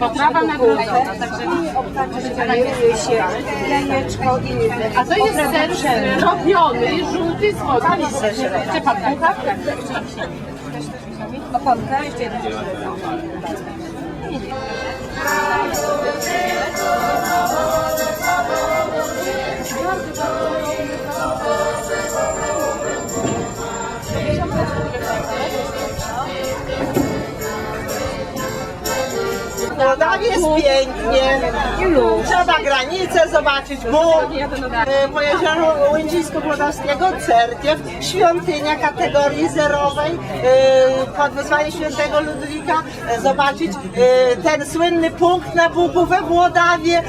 Potrawa nagrodzona, także obtaczenie się jajeczko i A to jest ser robiony, żółty wodami. Czy pan pucha? oponka, jeszcze jeden. No woda, jest pięknie. Trzeba granicę zobaczyć, Bóg, po e, jezioro Łędzińsko-Głodowskiego, Cerkiew, świątynia kategorii zerowej, e, pod wezwaniem świętego Ludwika, e, zobaczyć ten słynny punkt na Bugu we Włodawie.